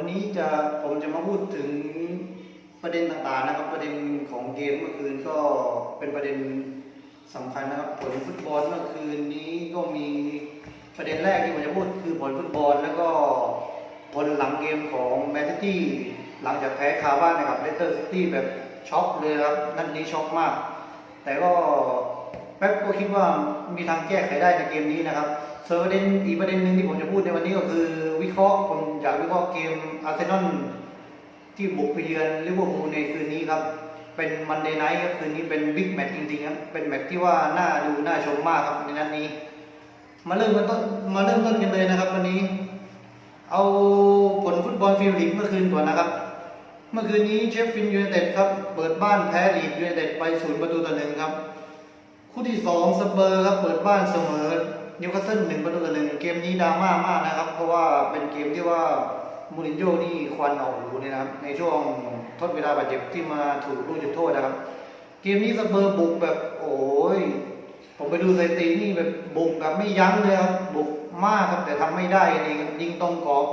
วันนี้จะผมจะมาพูดถึงประเด็นต่างๆนะครับ ประเด็นของเกมเมื่อคืนก็เป็นประเด็นสำคัญนะครับผลฟุตบอลเมื่อคืนนี้ก็มีประเด็นแรกที่ผมจะพูดคือผลฟุตบอลแล้วก็ผลหลังเกมของแมนซิตี้หลังจากแพ้คาบ้านนะครับเลสเตอร์ซิตี้แบบช็อกเลยครับนัดนี้ช็อกมาก แต่ก็ แป๊บก็คิดว่ามีทางแก้ไขได้ในเกมนี้นะครับส่วนประเด็นอีกประเด็นหนึ่งที่ผมจะพูดในวันนี้ก็คือ วิเคราะห์ผมอยากวิเคราะห์เกมอาร์เซนอลที่บุกไปเยือนลิเวอร์พูลในคืนนี้ครับ เป็นมันเดย์ไนท์ครับคืนนี้เป็นบิ๊กแมตช์จริงๆครับเป็นแมตช์ที่ว่าน่าดูน่าชมมากครับในนัดนี้ มาเริ่มกันต้นมาเริ่มต้นกันเลยนะครับวันนี้ เอาผลฟุตบอลฟิลลีกเมื่อคืนก่อนนะครับเมื่อคืนนี้เชฟฟินยูไนเต็ดครับเปิดบ้านแพ้ลีดยูไนเต็ดไปศูนย์ประตูต่อหนึ่งครับ คู่ที่สองสเปอร์ครับเปิดบ้านเสมอนิวคาสเซิลหนึ่งประตูต่อหนึ่งเกมนี้ดราม่ามากนะครับ เพราะว่าเป็นเกมที่ว่ามูรินโญ่นี่ควันออกหูเนี่ยนะครับในช่วงทดเวลาบาดเจ็บที่มาถูกลูกจุดโทษนะครับ เกมนี้สเปอร์บุกแบบโอ้ยผมไปดูสถิตินี่แบบบุกแบบไม่ยั้งเลยครับบุกมากครับแต่ทำไม่ได้นี่ยิงตรงกรอบ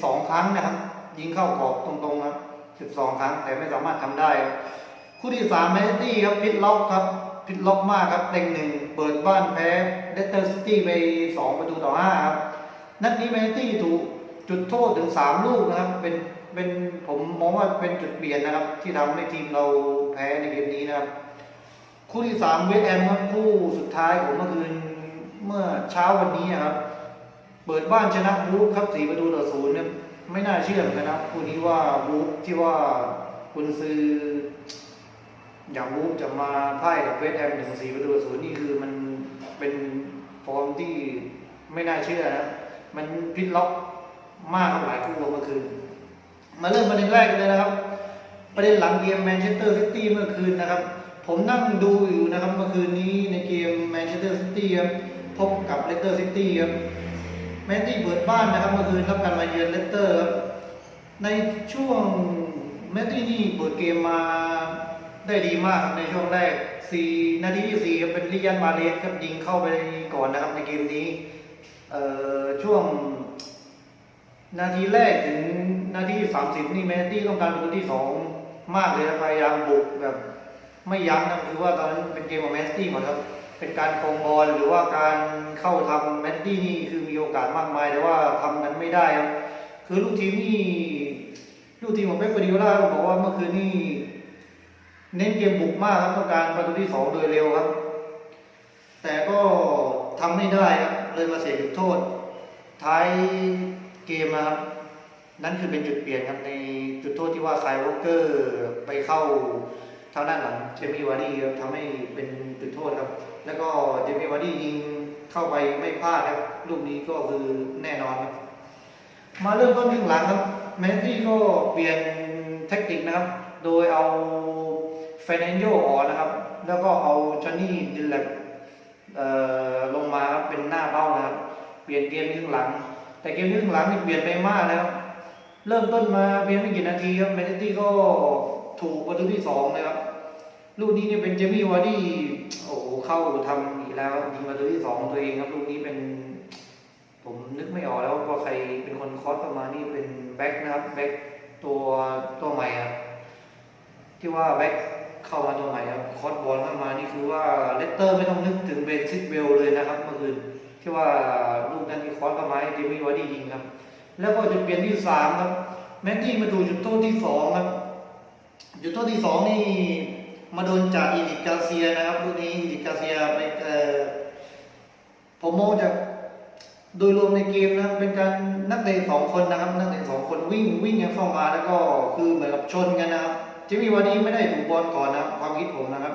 12 ครั้งนะครับ ยิงเข้ากรอบตรงๆครับ 12 ครั้งแต่ไม่สามารถทำได้ คู่ที่3แมนซิตี้ครับพิทล็อกครับ พิทล็อกมากครับเต็งหนึ่งเปิดบ้านแพ้เลสเตอร์ซิตี้ไป2ประตูต่อ5ครับนัดนี้แมนตี้ถูกจุดโทษถึง3ลูกนะครับ เป็นเป็นผมมองว่าเป็นจุดเปลี่ยนนะครับ ที่ทำให้ทีมเราแพ้ในเกมนี้นะครับ คู่ที่สามเวสแฮมครับคู่สุดท้ายของเมื่อคืนเมื่อเช้าวันนี้นะครับ เปิดบ้านชนะวูฟครับสี่ประตูต่อศูนย์เนี่ยไม่น่าเชื่อเหมือนกันนะครับคู่นี้ว่าวูฟที่ว่าคุณซื้อ อย่างวูฟจะมาพ่ายกับเวสแฮมถึงสี่ประตูศูนย์นี่คือมันเป็นฟอร์มที่ไม่น่าเชื่อนะ มันพลิกล็อกมากหลายคู่เมื่อคืน มาเริ่มประเด็นแรกกันเลยนะครับ ประเด็นหลังเกมแมนเชสเตอร์ซิตี้เมื่อคืนนะครับ ผมนั่งดูอยู่นะครับเมื่อคืนนี้ในเกมแมนเชสเตอร์ซิตี้ครับพบกับเลสเตอร์ซิตี้ครับแมนตี้เปิดบ้านนะครับเมื่อคืนรับการมาเยือนเลสเตอร์ครับในช่วงแมนตี้นี่เปิดเกมมา ได้ดีมากครับในช่วงแรก 4 นาทีที่ 4 เป็นลิยันมาเลสครับยิงเข้าไปก่อนนะครับในเกมนี้เอ่อช่วง นาทีแรกถึงนาทีสามสิบนี่แมนตี้ต้องการประตูที่สองมากเลยนะพยายามบุกแบบไม่ยั้งนะคือว่าตอนนั้นเป็นเกมของแมนตี้หมดครับเป็นการคงบอลหรือว่าการเข้าทำแมนตี้นี่คือมีโอกาสมากมายแต่ว่าทำนั้นไม่ได้ครับคือลูกทีมนี่ลูกทีมของเป๊ปกวาร์ดิโอล่าบอกว่าเมื่อคืนนี่ เน้นเกมบุกมากครับต้องการประตูที่สองโดยเร็วครับ แต่ก็ทำไม่ได้ครับเลยมาเสียจุดโทษ ท้ายเกมนะครับนั่นคือเป็นจุดเปลี่ยนครับในจุดโทษที่ว่าไคลวอลเกอร์ไปเข้าทางด้านหลังเจมี่วาร์ดี้ครับทำให้เป็นจุดโทษครับ แล้วก็เจมี่วาร์ดี้ยิงเข้าไปไม่พลาดครับลูกนี้ก็คือแน่นอนครับมาเริ่มต้นที่หลังครับ แมนซี่ก็เปลี่ยนแท็กติกนะครับ โดยเอา ฟรนันโยออกนะครับ แล้วก็เอาจอห์นนี่ดิลแลบลงมาครับเป็นหน้าเป้านะครับ เปลี่ยนเกมครึ่งหลัง แต่เกมครึ่งหลังนี่เปลี่ยนไปมากแล้ว เริ่มต้นมาเพียงไม่กี่นาทีครับแมนซิตี้ก็ถูกประตูที่สองเลยครับลูกนี้เนี่ยเป็นเจมี่วาร์ดี้โอ้โหเข้าทำอีกแล้วยิงประตูที่สองตัวเองครับลูกนี้เป็น ผมนึกไม่ออกแล้วว่าใครเป็นคนคอสประมาณนี้เป็นแบ็คนะครับแบ็คตัวตัวใหม่ครับที่ว่าแบ็ค เข้ามาตัวใหม่ครับคอสบอลเข้ามานี่คือว่าเลสเตอร์ไม่ต้องนึกถึงเบนซิตเบลเลยนะครับเมื่อคืนที่ว่าลูกนั้นที่คอสเข้ามาให้เจมี่วาร์ดี้ยิงครับ แล้วก็จุดเปลี่ยนที่สามครับแมนตี้มาถูจุดโทษที่สองครับจุดโทษที่สองนี่มาโดนจากอีลิกาเซียนะครับลูกนี้อีลิกกาเซียไปเอ่อผมมองจากโดยรวมในเกมนะครับเป็นการนักเตะสองคนนะครับ นักเตะสองคนวิ่งวิ่งกันเข้ามาแล้วก็คือเหมือนกับชนกันนะครับ จิมมี่วาร์ดี้ไม่ได้ถูกบอลก่อนนะความคิดผมนะครับ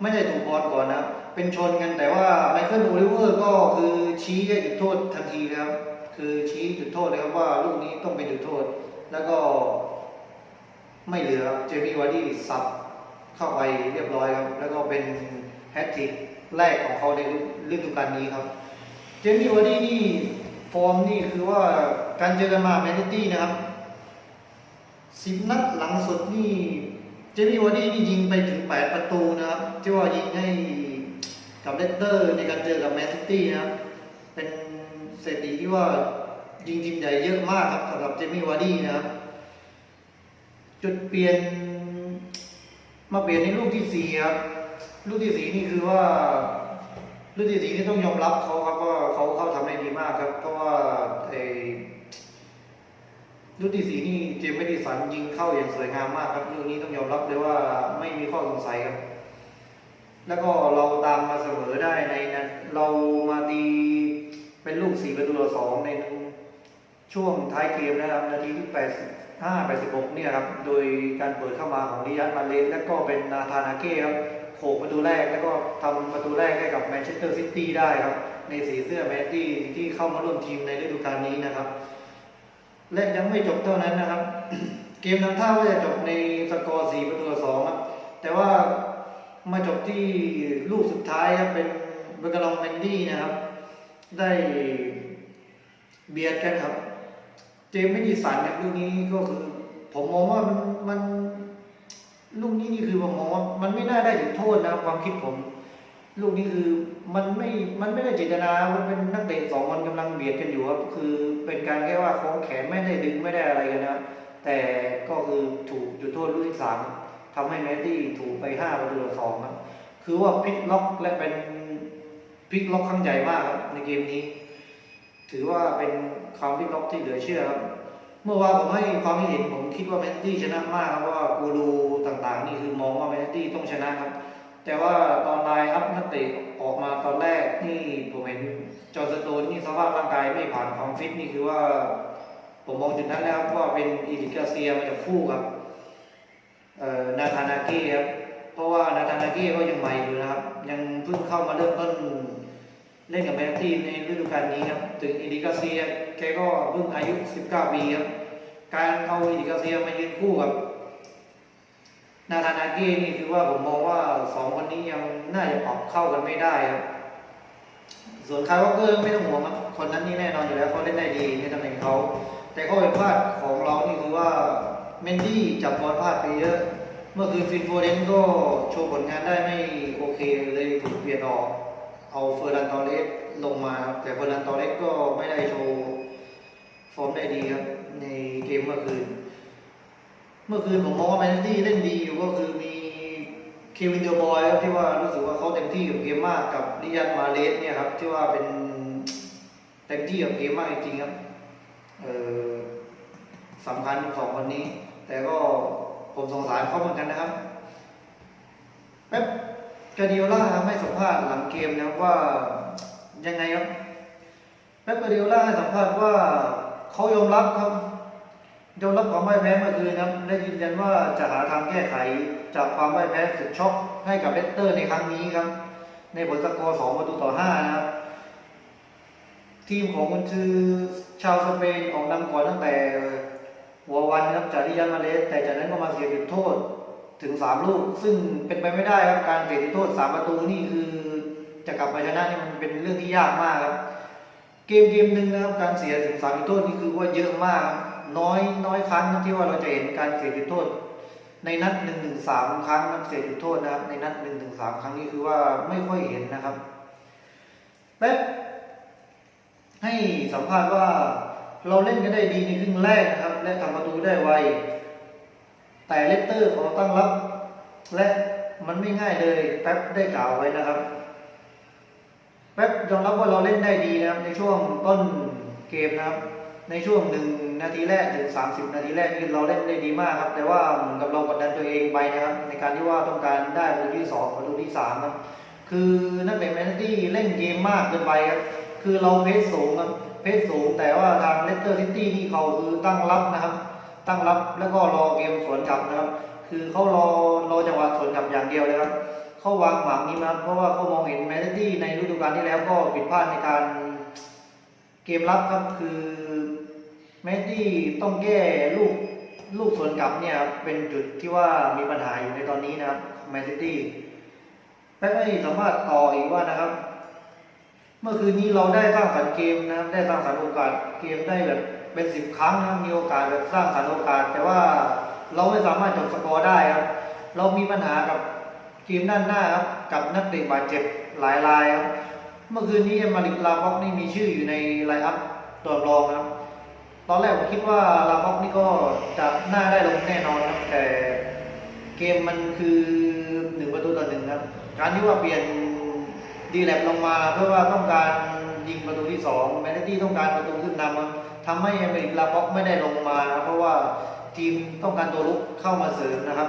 ไม่ได้ถูกบอลก่อนนะเป็นชนกันแต่ว่าไมเคิลโอลิเวอร์ก็คือชี้ให้จุดโทษทันทีนะครับ คือชี้จุดโทษเลยครับว่าลูกนี้ต้องเป็นจุดโทษ แล้วก็ ไม่เหลือเจมี่วาร์ดี้สับเข้าไปเรียบร้อยครับ แล้วก็เป็นแฮตทริกแรกของเขาในฤดูกาลนี้ครับ เจมี่วาร์ดี้นี่ฟอร์มนี่คือว่าการเจอกันมาแมนซิตี้นะครับสิบนัดหลังสุดนี่ มี่วาร์ดี้นี่ยิงไปถึง 8 ประตูนะครับ ที่ว่ายิงให้กับเลสเตอร์ในการเจอกับแมนซิตี้นะครับ เป็นเศรษฐีที่ว่ายิงทีมใหญ่เยอะมากครับสำหรับเจมี่วาร์ดี้นะครับ จุดเปลี่ยน มาเปลี่ยนในลูกที่สี่ครับ ลูกที่สี่นี่คือว่าลูกที่สี่นี่ต้องยอมรับเขาครับว่าเขาเขาทำได้ดีมากครับเพราะว่าไอ้ ลูกที่สี่นี่เจมส์ไม่ดีสันยิงเข้าอย่างสวยงามมากครับลูกนี้ต้องยอมรับเลยว่าไม่มีข้อสงสัยครับ แล้วก็เราตามมาเสมอได้ในนะเรามาตีเป็นลูกสี่ประตูต่อสองในช่วงท้ายเกมนะครับ นาทีที่85 86เนี่ยครับ โดยการเปิดเข้ามาของดิยัตมาเลนและก็เป็นนาธานาเก้ครับโขกประตูแรกแล้วก็ทำประตูแรกให้กับแมนเชสเตอร์ซิตี้ได้ครับ ในสีเสื้อแมนตี้ที่เข้ามาร่วมทีมในฤดูกาลนี้นะครับ และยังไม่จบเท่านั้นนะครับ เกมทำท่าว่าจะจบในสกอร์4ประตูต่อสองครับแต่ว่ามาจบที่ลูกสุดท้ายครับเป็นเบกลองเมนดี้นะครับ ได้เบียดกันครับ เจมส์ไม่ดีสันครับลูกนี้ก็คือ ผมมองว่ามันมันลูกนี้นี่คือผมมองว่ามันไม่น่าได้ถึงโทษนะครับความคิดผม ลูกนี้คือมันไม่ มันไม่ได้เจตนา มันเป็นนักเตะสองคนกำลังเบียดกันอยู่ครับ คือเป็นการแค่ว่าคล้องแขนไม่ได้ดึงไม่ได้อะไรกันนะครับแต่ก็คือถูกจุดโทษลูกที่สามทำให้แมตตี้ถูกไปห้าประตูต่อสองครับ คือว่าพลิกล็อกและเป็นพลิกล็อกครั้งใหญ่มากครับในเกมนี้ ถือว่าเป็นความพลิกล็อกที่เหลือเชื่อครับ เมื่อวานผมให้ความคิดเห็นผมคิดว่าแมนตี้ชนะมากครับเพราะว่ากูรูต่างๆ นี่คือมองว่าแมนตี้ต้องชนะครับ แต่ว่าตอนไลน์อัพนักเตะออกมาตอนแรกนี่ผมเห็นจอร์สโตนนี่สภาพร่างกายไม่ผ่านความฟิตนี่คือว่า ผมมองจุดนั้นแล้วครับว่าเป็นอีลิกาเซียมาจากคู่กับนาธานาเก้ครับเพราะว่านาธานาเก้ก็ยังใหม่อยู่นะครับ ยังเพิ่งเข้ามาเริ่มต้นเล่นกับแมนตี้ในฤดูกาลนี้ครับถึงอิดิกาเซียแกก็เพิ่งอายุ 19 ปีครับการเอาอิดิกาเซียมายืนคู่กับ นาธานาเก้นี่คือว่าผมมองว่าสองคนนี้ยังน่าจะปรับเข้ากันไม่ได้ครับ ส่วนคาร์วอเกอร์ไม่ต้องห่วงครับ คนนั้นนี่แน่นอนอยู่แล้วเขาเล่นได้ดีในตำแหน่งเขาแต่ข้อผิดพลาดของเรานี่คือว่าเมนดี้จับบอลพลาดไปเยอะ เมื่อคืนฟินโฟเดนก็โชว์ผลงานได้ไม่โอเคเลยถูกเปลี่ยนออก เอาเฟอร์นันตอเรสลงมาครับแต่เฟอร์นันตอเรสก็ไม่ได้โชว์ฟอร์มได้ดีครับ ในเกมเมื่อคืน เมื่อคืนผมมองว่าแมนซิตี้เล่นดีอยู่ก็คือมีเควินเดอร์บอยครับที่ว่ารู้สึกว่าเขาเต็มที่กับเกมมากกับดิยันมาเลสเนี่ยครับที่ว่าเป็นเต็มที่กับเกมมากจริงๆครับเออสำคัญสองคนนี้ แต่ก็ผมสงสารเขาเหมือนกันนะครับแป๊บกาเดียล่าให้สัมภาษณ์หลังเกมนะว่ายังไงครับแป๊บกาเดียล่าให้สัมภาษณ์ว่าเขายอมรับครับ ยอมรับความพ่ายแพ้เมื่อคืนครับและยืนยันว่าจะหาทางแก้ไขจากความพ่ายแพ้สุดช็อกให้กับเลสเตอร์ในครั้งนี้ครับ ในผลสกอร์2ประตูต่อ5นะครับ ทีมของคุณคือชาวสเปนออกนำก่อนตั้งแต่หัววันครับจากดิยันมาเลสแต่จากนั้นก็มาเสียจุดโทษถึง3ลูก ซึ่งเป็นไปไม่ได้ครับการเสียจุดโทษ3ประตูนี่คือ จะกลับมาชนะนี่มันเป็นเรื่องที่ยากมากครับเกมเกมหนึ่งนะครับการเสียถึงสามจุดโทษนี่คือว่าเยอะมาก น้อยน้อยครั้งที่ว่าเราจะเห็นการเสียจุดโทษ ในนัดหนึ่งถึงสามครั้งนับเสียจุดโทษนะครับ ในนัดหนึ่งถึงสามครั้งนี้คือว่าไม่ค่อยเห็นนะครับเป๊ปให้สัมภาษณ์ว่าเราเล่นกันได้ดีในครึ่งแรกนะครับ และทำประตูได้ไว แต่เลสเตอร์ของตั้งรับ และมันไม่ง่ายเลยแป๊บได้กล่าวไว้นะครับแป๊บยอมรับว่าเราเล่นได้ดีนะครับ ในช่วงต้นเกมนะครับ ในช่วงหนึ่ง นาทีแรกถึง 30 นาทีแรกนี่เราเล่นได้ดีมากครับ แต่ว่าเหมือนกับเรากดดันตัวเองไปนะครับ ในการที่ว่าต้องการได้ประตูที่สองประตูที่สามครับคือนักเตะแมนซิตี้เล่นเกมมากเกินไปครับคือเราเพสสูงครับเพสสูง แต่ว่าทางเลสเตอร์ซิตี้ที่เขาคือตั้งรับนะครับ ตั้งรับแล้วก็รอเกมสวนกลับนะครับ คือเขารอรอจังหวะสวนกลับอย่างเดียวเลยครับเขาวางหมากนี้มาเพราะว่าเขามองเห็นแมนซิตี้ในฤดูกาลที่แล้วก็ผิดพลาดในการเกมรับครับคือ แมนซิตี้ต้องแก้ลูกลูกสวนกลับเนี่ยเป็นจุดที่ว่ามีปัญหาอยู่ในตอนนี้นะครับแมนซิตี้แป๊บให้สัมาษณ์ต่ออีกว่านะครับ เมื่อคืนนี้เราได้สร้างสรรค์เกมนะครับได้สร้างสรรค์โอกาสเกมได้แบบเป็นสิบครั้งนะมีโอกาสแบบสร้างสรรค์โอกาส แต่ว่าเราไม่สามารถจบสกอร์ได้ครับ เรามีปัญหากับเกมด้านหน้าครับกับนักเตะบาดเจ็บหลายรายครับเมื่อคืนนี้เอมาริกลาบ็อกนี่มีชื่ออยู่ในไลน์อัพตัวรองครับ ตอนแรกผมคิดว่าลาบ็อกนี่ก็จะหน่าได้ลงแน่นอนครับแต่เกมมันคือหนึ่งประตูต่อหนึ่งครับ การที่ว่าเปลี่ยนดีแลบลงมาเพื่อว่าต้องการยิงประตูที่สองแมนตี้ต้องการประตูขึ้นนำทำให้เอเมริกลาบ็อกไม่ได้ลงมานะครับเพราะว่าทีมต้องการตัวลุกเข้ามาเสริมนะครับ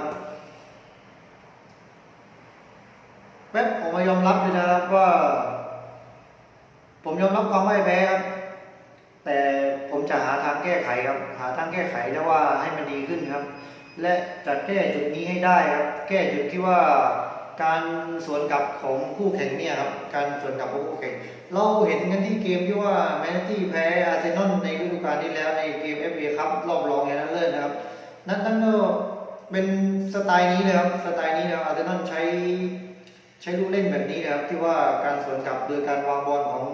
แป๊บผมมายอมรับเลยนะครับว่า ผมยอมรับความไม่แพ้ครับ แต่ผมจะหาทางแก้ไขครับ หาทางแก้ไขแล้วว่าให้มันดีขึ้นครับ และจะแก้จุดนี้ให้ได้ครับ แก้จุดที่ว่าการสวนกลับของคู่แข่งเนี่ยครับ การสวนกลับของคู่แข่ง เราเห็นกันที่เกมที่ว่าแมนตี้แพ้อาร์เซนอลในฤดูกาลที่แล้วในเกมเอฟเอคัพรอบรองอย่างนั้นเลิศนะครับ นั่นนั่นก็เป็นสไตล์นี้เลยครับ สไตล์นี้นะอาร์เซนอลใช้ใช้ลูกเล่นแบบนี้นะครับที่ว่าการสวนกลับโดยการวางบอลของ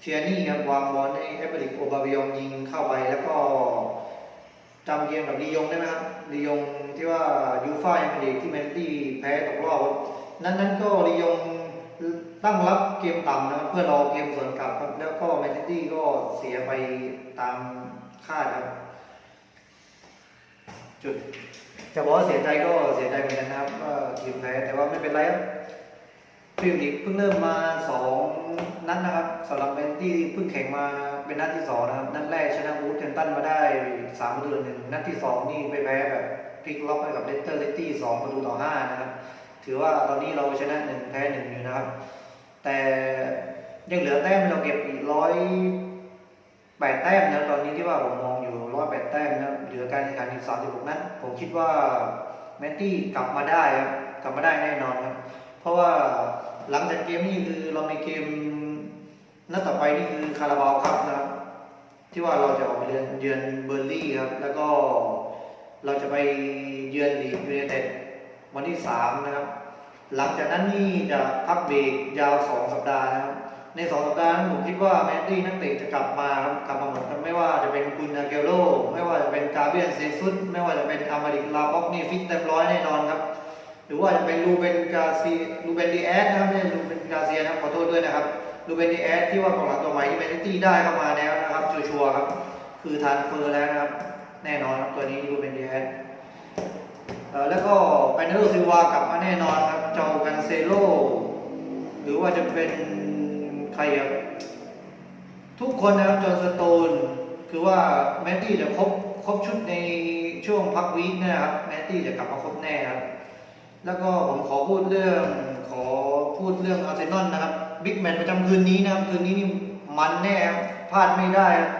เทียนี่ครับวางบอลให้เอเบริกโอบาบิยองยิงเข้าไปแล้วก็จำเกมกับลียงได้ไหมครับลียงที่ว่ายูฟ่าเป็นเด็กที่แมนตี้แพ้ตกรอบครับนั้นนั้นก็ลียงตั้งรับเกมต่ำนะครับเพื่อรอเกมสวนกลับครับแล้วก็แมนตี้ก็เสียไปตามคาดครับ จุดจะบอกว่าเสียใจก็เสียใจเหมือนกันนะครับว่าทีมแพ้แต่ว่าไม่เป็นไรครับ พรีเมียร์ลีกเพิ่งเริ่มมาสองนัดนะครับสำหรับแมนตี้เพิ่งแข่งมาเป็นนัดที่สองนะครับนัดแรกชนะวูดเทนตันมาได้สามประตูหนึ่งนัดที่สองนี่ไปแพ้แบบพลิกล็อกให้กับเลสเตอร์ซิตี้สองประตูต่อห้านะครับถือว่าตอนนี้เราชนะหนึ่งแพ้หนึ่งอยู่นะครับ แต่ยังเหลือแต้มเราเก็บอีกร้อยแปดแต้มนะตอนนี้ที่ว่าผมมองอยู่ร้อยแปดแต้มนะเหลือการแข่งขันอีกสามสิบหกนัดผมคิดว่าแมนตี้กลับมาได้ครับกลับมาได้แน่นอนครับ เพราะว่าหลังจากเกมนี้คือเรามีเกมนัดต่อไปนี่คือคาราบาวครับนะครับ ที่ว่าเราจะออกไปเยือนเยือนเบอร์ลี่ครับ แล้วก็เราจะไปเยือนลีกยูไนเต็ดวันที่สามนะครับ หลังจากนั้นนี่จะพักเบรกยาวสองสัปดาห์นะครับ ในสองสัปดาห์นั้นผมคิดว่าแมนตี้นักเตะจะกลับมาครับกลับมาหมดครับไม่ว่าจะเป็นกุนอาเกโรไม่ว่าจะเป็นกาเบียนเซซุสไม่ว่าจะเป็นอามาริกลาบ็อกนี่ฟิตเต็มร้อยแน่นอนครับ รือว่าจะเป็นลูเบนกาซีลูเบนดีแอสนะครับไม่ใช่ลูเบนกาเซียนะครับขอโทษด้วยนะครับลูเบนดีแอสที่ว่ากองหลังตัวใหม่ที่แมนตี้ได้เข้ามาแล้วนะครับชัวร์ครับ คือทานเฟอร์แล้วนะครับ แน่นอนครับตัวนี้ลูเบนดีแอสแล้วก็แปนเนโรซิวากลับมาแน่นอนครับเจ้ากันเซโลหรือว่าจะเป็นใครครับทุกคนนะครับจอห์สโตน คือว่าแมนตี้จะครบครบชุดในช่วงพักวีคเนะครับแมนตี้จะกลับมาครบแน่ครับ แล้วก็ผมขอพูดเรื่องขอพูดเรื่องอาร์เซนอลนะครับบิ๊กแมตช์ประจำคืนนี้นะครับคืนนี้นี่มันแน่พลาดไม่ได้ครับ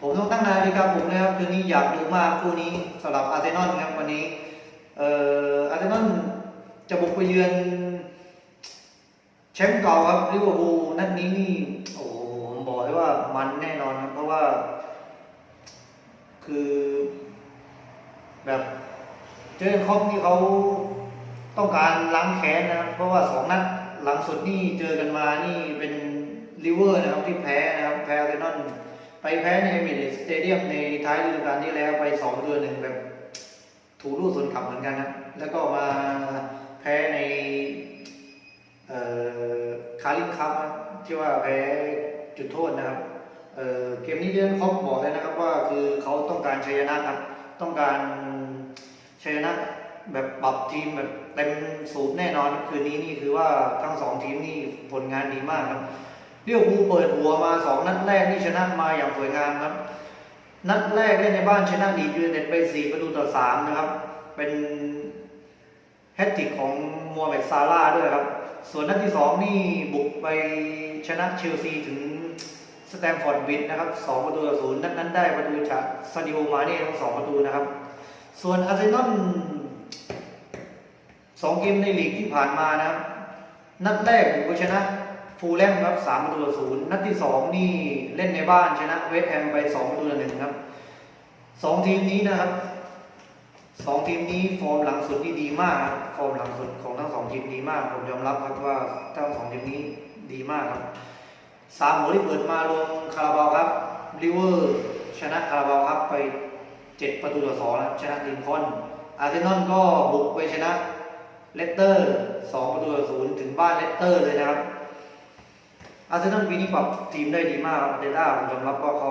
ผมต้องตั้งนาฬิกาปลุกนะครับคืนนี้อยากดูมากคู่นี้สำหรับอาร์เซนอลครับวันนี้เอ่ออาร์เซนอลจะบุกไปเยือนแชมป์เก่าครับลิเวอร์พูลนัดนี้นี่โอ้โหผมบอกเลยว่ามันแน่นอนครับเพราะว่า คือแบบเจอครอปนี่เขา ต้องการล้างแค้นนะครับ เพราะว่าสองนัดหลังสุดนี่เจอกันมานี่เป็นลิเวอร์นะครับที่แพ้นะครับแพ้อาร์เซนอลไปแพ้ในเอมิเรตสเตเดียมในท้ายฤดูกาลที่แล้วไปสองตัวหนึ่งแบบถูรูดสวนขับเหมือนกันนะแล้วก็มาแพ้ในเอ่อคาริคัพนะที่ว่าแพ้จุดโทษนะครับเอ่อเกมนี้เรื่องคอปบอกเลยนะครับว่าคือเขาต้องการชัยชนะครับ ต้องการชัยชนะ แบบปรับทีมแบบเต็มสูบแน่นอนคืนนี้นี่คือว่าทั้งสองทีมนี่ผลงานดีมากครับเรียวภูเปิดหัวมาสองนัดแรกนี่ชนะมาอย่างสวยงามครับ นัดแรกเล่นในบ้านชนะดียูไนเต็ดไป4ประตูต่อ3นะครับ เป็นแฮตติกของมัวเมดซาร่าด้วยครับ ส่วนนัดที่2นี่บุกไปชนะเชลซีถึงสแตมฟอร์ดบิดนะครับ2ประตูต่อ0นัดนั้นได้ประตูจากซาดิโอมาเน่ทั้ง2ประตูนะครับ ส่วนอาร์เซนอล สองเกมในลีกที่ผ่านมานะครับ นัดแรกบุกชนะฟูลแลมครับสามประตูต่อศูนย์นัดที่สองนี่เล่นในบ้านชนะเวสต์แฮมไปสองประตูต่อหนึ่งครับสองทีมนี้นะครับสองทีมนี้ฟอร์มหลังสุดนี่ดีมากครับฟอร์มหลังสุดของทั้งสองทีมดีมากผมยอมรับครับว่าทั้งสองทีมนี้ดีมากครับสามหัวที่เปิดมาลงคาราบาวครับลิเวอร์ชนะคาราบาวครับไปเจ็ดประตูต่อสองนะชนะลินคอนอาร์เซนอลก็บุกไปชนะ เลสเตอร์สองประตูต่อศูนย์ถึงบ้านเลสเตอร์เลยนะครับ อาร์เซนอลปีนี้ปรับทีมได้ดีมากเตต้าผมยอมรับว่าเขา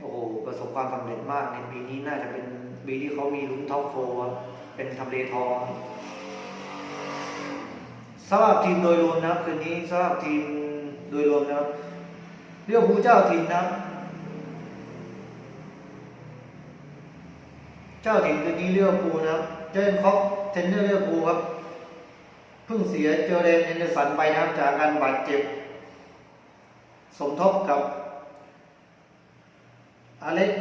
โอ้โหประสบความสำเร็จมากในปีนี้น่าจะเป็นปีที่เขามีลุ้นท็อปโฟร์เป็นทำเลทองสำหรับทีมโดยรวมนะครับคืนนี้สำหรับทีมโดยรวมนะครับเรียกผู้เจ้าทีมนะเจ้าถิ่นคืนนี้เลือกปูลนะเจนคอป เทนเนอร์เลือกูครับเพิ่งเสียเจอเรนเอนเดอร์สันไปนะครับจากการบาดเจ็บ สมทบกับอเล็ก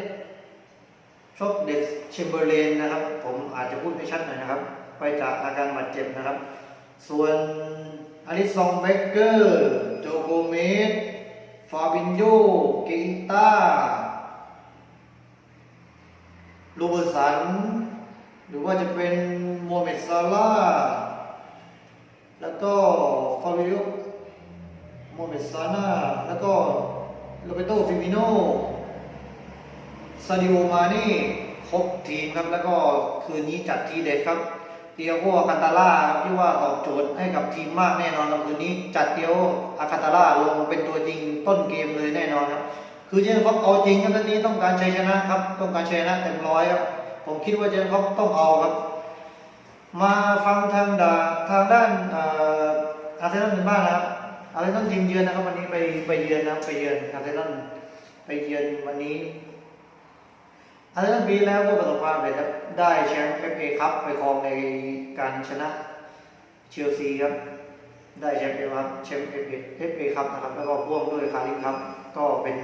ชอบเดสเชมเบอร์เลนนะครับ ผมอาจจะพูดไม่ชัดหน่อยนะครับ ไปจากอาการบาดเจ็บนะครับ ส่วนอลิซองเบเกอร์โจโกเมสฟาบินโยกอิต้าโรเบอร์สัน หรือว่าจะเป็นโมเมดซาร่าแล้วก็ฟาบิโอโมเมดซาน่าแล้วก็โรเบโตฟิมิโนซาดิโอมานี่ครบทีมครับ แล้วก็คืนนี้จัดทีเด็ดครับเตียโกอาคาตาล่าครับที่ว่าตอบโจทย์ให้กับทีมมากแน่นอนครับคืนนี้จัดเตียโกอาคาตาล่าลงเป็นตัวจริงต้นเกมเลยแน่นอนครับ คือเจนครอปเอาจริงครับตอนนี้ต้องการชัยชนะครับ ต้องการชัยชนะเต็มร้อยครับ ผมคิดว่าเจนครอปต้องเอาครับ มาฟังทางดาทางด้านอาร์เซนอลกันบ้างนะครับอาร์เซนอลทีมเยือนนะครับ วันนี้ไปไปเยือนนะไปเยือนอาร์เซนอลไปเยือนวันนี้อาร์เซนอลปีแล้วก็ประสบความสำเร็จครับได้แชมป์เอฟเอคัพไปครองในการชนะเชลซีครับได้แชมป์เอฟครับแชมป์เอฟเอฟเอคัพนะครับ แล้วก็พ่วงด้วยคาริมครับ ก็เป็น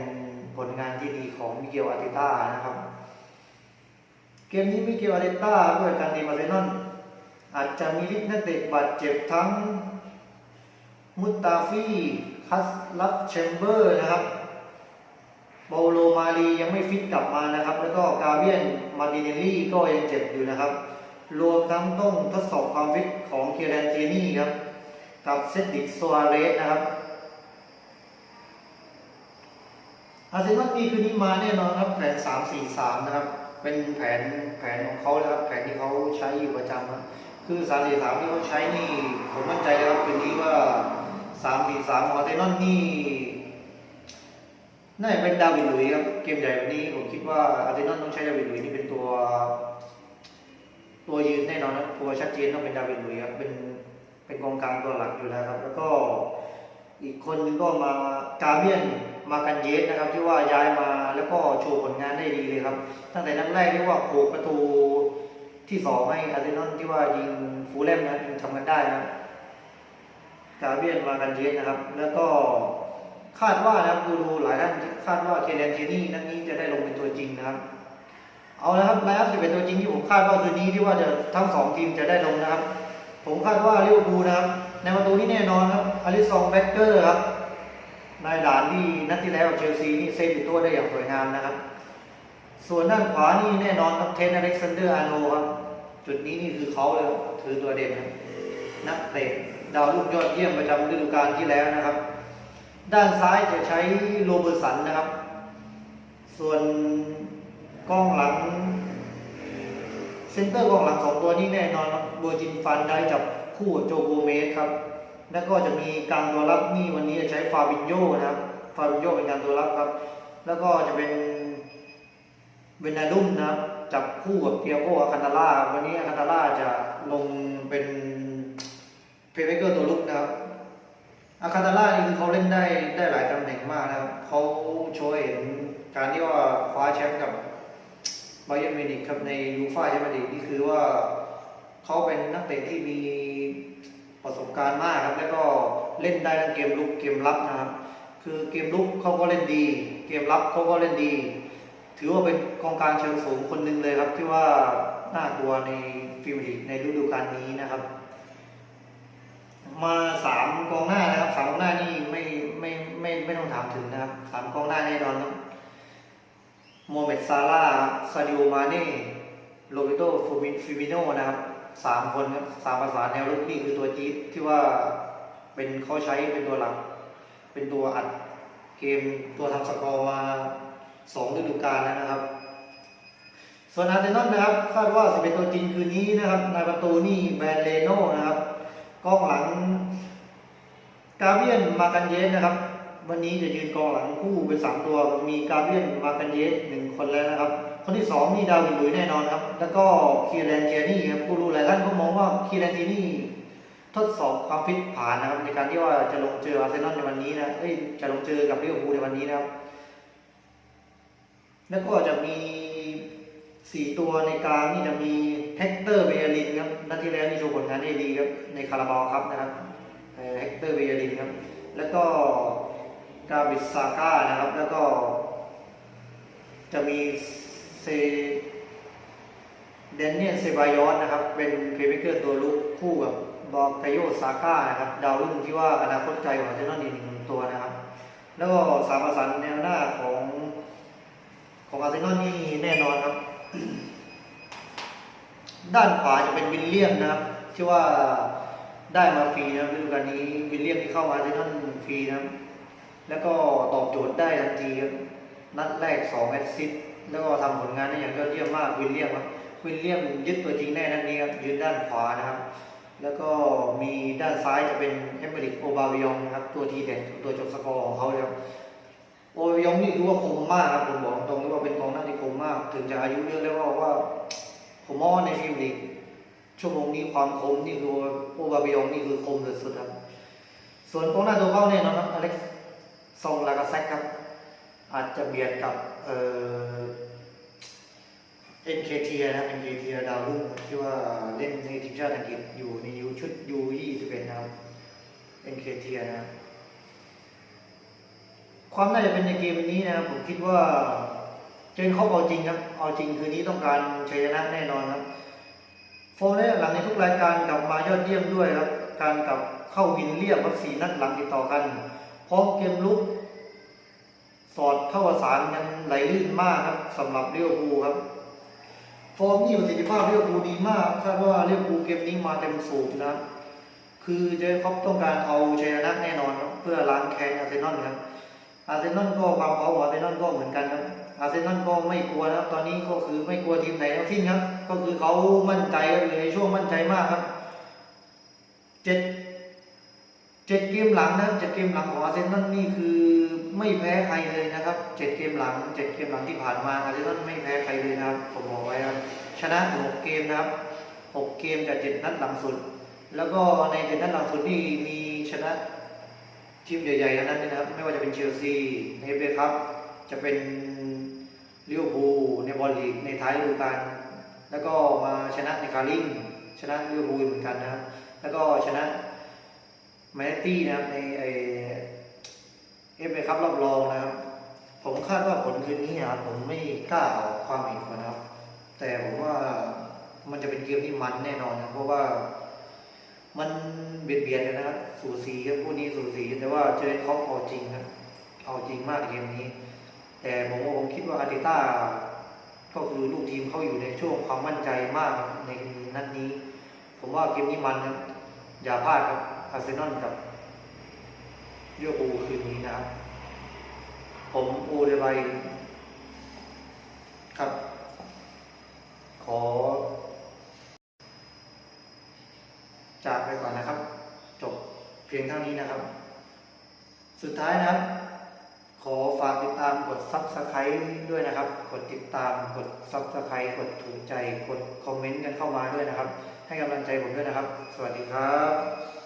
ผลงานที่ดีของมิเกลอาร์เตต้านะครับ มนี้มิเกลอาร์เตต้าด้วยการทีมาเซนอลอาจจะมีลิสต์นักเตะบาดเจ็บทั้งมุตตาฟีคัสลัฟแชมเบอร์นะครับโบโลมาลียังไม่ฟิตกลับมานะครับ แล้วก็กาเวียนมาร์ติเนลลี่ก็ยังเจ็บอยู่นะครับ รวมทั้งต้องทดสอบความฟิตของเคียรันเทนี่ครับ กับเซติกโซอาเรสนะครับ อาร์เซนอลปีคืนนี้มาแน่นอนครับแผน3 4 3นะครับ เป็นแผนแผนของเขาเลยครับ แผนที่เขาใช้อยู่ประจำครับคือ3 4 3ที่เขาใช้นี่ผมมั่นใจเลยครับคืนนี้ว่า3 4 3ของอาร์เซนอลนี่น่าจะเป็นดาวิดลุยครับเกมใหญ่แบบนี้ผมคิดว่าอาร์เซนอลต้องใช้ดาวิดลุยนี่เป็นตัว ตัวยืนแน่นอนครับตัวชัดเจนต้องเป็นดาวิดลุยครับเป็นเป็นกองกลางตัวหลักอยู่แล้วครับ แล้วก็อีกคนนึงก็มากาเบียน มากันเยสนะครับ ที่ว่าย้ายมาแล้วก็โชว์ผลงานได้ดีเลยครับ ตั้งแต่นัดแรกที่ว่าโขกประตูที่สองให้อาร์เซนอลที่ว่ายิงฟูลแลมนะยิงทำกันได้นะครับกาเบียนมากันเยสนะครับ แล้วก็คาดว่านะครับดูดูหลายท่านคาดว่าเคเลนเทนี่นัดนี้จะได้ลงเป็นตัวจริงนะครับ เอาละครับไลน์อัพสิบเอ็ดตัวจริงที่ผมคาดว่าคืนนี้ที่ว่าจะทั้งสองทีมจะได้ลงนะครับ ผมคาดว่าลิเวอร์พูลนะครับในประตูนี้แน่นอนครับอลิซองแบ็กเกอร์ครับ นายด่านที่นัดที่แล้วเชลซีนี่เซฟอยู่ตัวได้อย่างสวยงามนะครับ ส่วนด้านขวานี่แน่นอนครับเทนอเล็กซานเดอร์อาโนครับจุดนี้นี่คือเขาเลยถือตัวเด่นครับนักเตะดาวรุ่งยอดเยี่ยมประจำฤดูกาลที่แล้วนะครับ ด้านซ้ายจะใช้โรเบอร์สันนะครับ ส่วนกองหลังเซนเตอร์กองหลังสองตัวนี้แน่นอนครับโบจินฟันได้จับคู่โจโกเมสครับ แล้วก็จะมีการตัวรับนี่วันนี้จะใช้ฟาบินโยนะครับ ฟาบินโยเป็นการตัวรับครับ แล้วก็จะเป็นเบนาดุมนะครับ จับคู่กับเตียโกอาคันตาล่าวันนี้อาคันตาล่าจะลงเป็นเพย์เมเกอร์ตัวลุกนะครับอาคาตาล่านี่คือเขาเล่นได้ได้หลายตำแหน่งมากนะครับเขาโชว์เห็นการที่ว่าคว้าแชมป์กับบาเยอร์มิวนิกครับในยูฟ่าแชมเปี้ยนลีกนี่คือว่าเขาเป็นนักเตะที่มี ประสบการณ์มากครับ แล้วก็เล่นได้ทั้งเกมลุกเกมรับนะครับ คือเกมลุกเขาก็เล่นดี เกมรับเขาก็เล่นดี ถือว่าเป็นกองกลางเชิงสูงคนหนึ่งเลยครับ ที่ว่าน่ากลัวในฟิลลีในฤดูกาลนี้นะครับ มาสามกองหน้านะครับสามกองหน้านี่ไม่ไม่ไม่ไม่ต้องถามถึงนะครับสามกองหน้าแน่นอนครับโมเมดซาร่าซาดิโอมาเน่โรเบโตฟูมิฟิมิโนนะครับ สามคนครับสามประสาแนวรุกนี่คือตัวจี๊ดที่ว่าเป็นเขาใช้เป็นตัวหลัก เป็นตัวอัดเกมตัวทำสกอร์มาสองฤดูกาลแล้วนะครับ ส่วนอาร์เซนอลนะครับคาดว่าจะเป็นตัวจริงคืนนี้นะครับในประตูนี่แบรนเลโน่นะครับกองหลังกาเบียนมากันเยสนะครับ วันนี้จะยืนกองหลังคู่เป็นสามตัวมีกาเบียนมากันเยสหนึ่งคนแล้วนะครับ คนที่สองนี่ดาวินลุยแน่นอนครับ แล้วก็คีแรนเจนี่ครับผู้รู้หลายท่านก็มองว่าคีแรนเจนี่ทดสอบความฟิตผ่านนะครับในการที่ว่าจะลงเจออาร์เซนอลในวันนี้นะเอ้ยจะลงเจอกับลิเวอร์พูลในวันนี้นะครับ แล้วก็จะมีสี่ตัวในกลางนี่จะมีเฮกเตอร์เบยรินครับนัดที่แล้วนี่โชว์ผลงานได้ดีครับในคาราบาวครับนะครับเอ่อเฮกเตอร์เบยรินครับ แล้วก็กาบิสซาก้านะครับ แล้วก็ จะมี เซเดนเนียลเซบายอนนะครับ เป็นเพลย์เมคเกอร์ตัวลุกคู่กับบอกไกโยซาก้านะครับ ดาวรุ่งที่ว่าอนาคตไกลของอาร์เซนอลอีกหนึ่งตัวนะครับ แล้วก็สามประสานแนวหน้าของของอาร์เซนอลนี่แน่นอนครับ ด้านขวาจะเป็นวิลเลียมนะครับที่ว่าได้มาฟรีนะครับฤดูกาลนี้วิลเลียมที่เข้ามาอาร์เซนอลฟรีนะครับแล้วก็ตอบโจทย์ได้ทันทีครับนัดแรก2แอสซิสต์ แล้วก็ทำผลงานได้อย่างยอดเยี่ยมมากวิลเลียมครับวิลเลียมยึดตัวจริงแน่นัดนี้ครับยืนด้านขวานะครับ แล้วก็มีด้านซ้ายจะเป็นเอเมริกโอบาวิยองนะครับ ตัวทีเด็ดตัวจบสกอร์ของเขาเลยครับโอ้ยองนี่คือว่าคมมากครับผมบอกตรงเลยว่าเป็นกองหน้าที่คมมาก ถึงจะอายุเยอะแล้วว่าว่าผมมองในฟิลลีกชั่วโมงนี้ความคมนี่คือโอบาเบยองนี่คือคมสุดๆครับ ส่วนกองหน้าตัวเป้าแน่นอนครับอเล็กซ์ซองลากาเซกครับอาจจะเบียดกับเอ่อ เอ็นเคทีนะครับเอ็นเคทีดาวรุ่งที่ว่าเล่นในทีมชาติอังกฤษอยู่ในยูชุดยูยี่สิบเอ็ดนะครับเอ็นเคทีนะครับความน่าจะเป็นในเกมนี้นะครับผมคิดว่าเจนเขาเอาจริงครับเอาจริงคืนนี้ต้องการชัยชนะแน่นอนครับโฟร์เนี่ยหลังในทุกรายการกลับมายอดเยี่ยมด้วยครับการกลับเข้าวินเรียบวัสี่นัดหลังติดต่อกันพร้อมเกมลุก สอดเข้าประสานกันไหลลื่นมากครับสำหรับเลี้ยวภูครับ ฟอร์มนี่ประสิทธิภาพเลี้ยวภูดีมากคาดว่าเลี้ยวภูเกมนี้มาเต็มสูบนะครับคือเจคอบต้องการเอาชัยชนะแน่นอนเพื่อล้างแค้นอาร์เซนอลครับอาร์เซนอลก็ความพร้อมของอาร์เซนอลก็เหมือนกันครับอาร์เซนอลก็ไม่กลัวนะครับตอนนี้ก็คือไม่กลัวทีมไหนทั้งสิ้นครับ ก็คือเขามั่นใจอยู่ในช่วงมั่นใจมากครับเจ็ดเจ็ดเกมหลังนะเจ็ดเกมหลังของอาร์เซนอลนี่คือ ไม่แพ้ใครเลยนะครับเจ็ดเกมหลังเจ็ดเกมหลังที่ผ่านมาอาร์เซนอลไม่แพ้ใครเลยนะครับผมบอกไว้ครับชนะถึงหกเกมนะครับหกเกมจากเจ็ดนัดหลังสุด แล้วก็ในเจ็ดนัดหลังสุดนี่มีชนะทีมใหญ่ๆทั้งนั้นเลยนะครับ ไม่ว่าจะเป็นเชลซีในเอฟเอครับ จะเป็นลิเวอร์พูลในบอลลีกในท้ายฤดูกาลแล้วก็มาชนะในคาริงชนะลิเวอร์พูลเหมือนกันนะครับ แล้วก็ชนะแมนตี้นะครับในไอ เอฟเอครับรอบรองนะครับ ผมคาดว่าผลคืนนี้นะครับผมไม่กล้าออกความเห็นนะครับ แต่ผมว่ามันจะเป็นเกมที่มันแน่นอนนะเพราะว่ามันเบียดเบียดกันนะครับสูสีครับพวกนี้สูสีแต่ว่าเจอท็อปเอาจริงครับเอาจริงมากเกมนี้ แต่ผมว่าผมคิดว่าอาร์เตต้าก็คือลูกทีมเขาอยู่ในช่วงความมั่นใจมากในนัดนี้ ผมว่าเกมนี้มันครับอย่าพลาดครับอาร์เซนอลกับ เลี้ยวปูคืนนี้นะครับผมโอเดบายครับ ขอ จากไปก่อนนะครับ จบเพียงเท่านี้นะครับ สุดท้ายนะครับ ขอฝากติดตามกด Subscribe ด้วยนะครับ กดติดตามกด Subscribe กดถูกใจ กดคอมเมนต์กันเข้ามาด้วยนะครับ ให้กำลังใจผมด้วยนะครับ สวัสดีครับ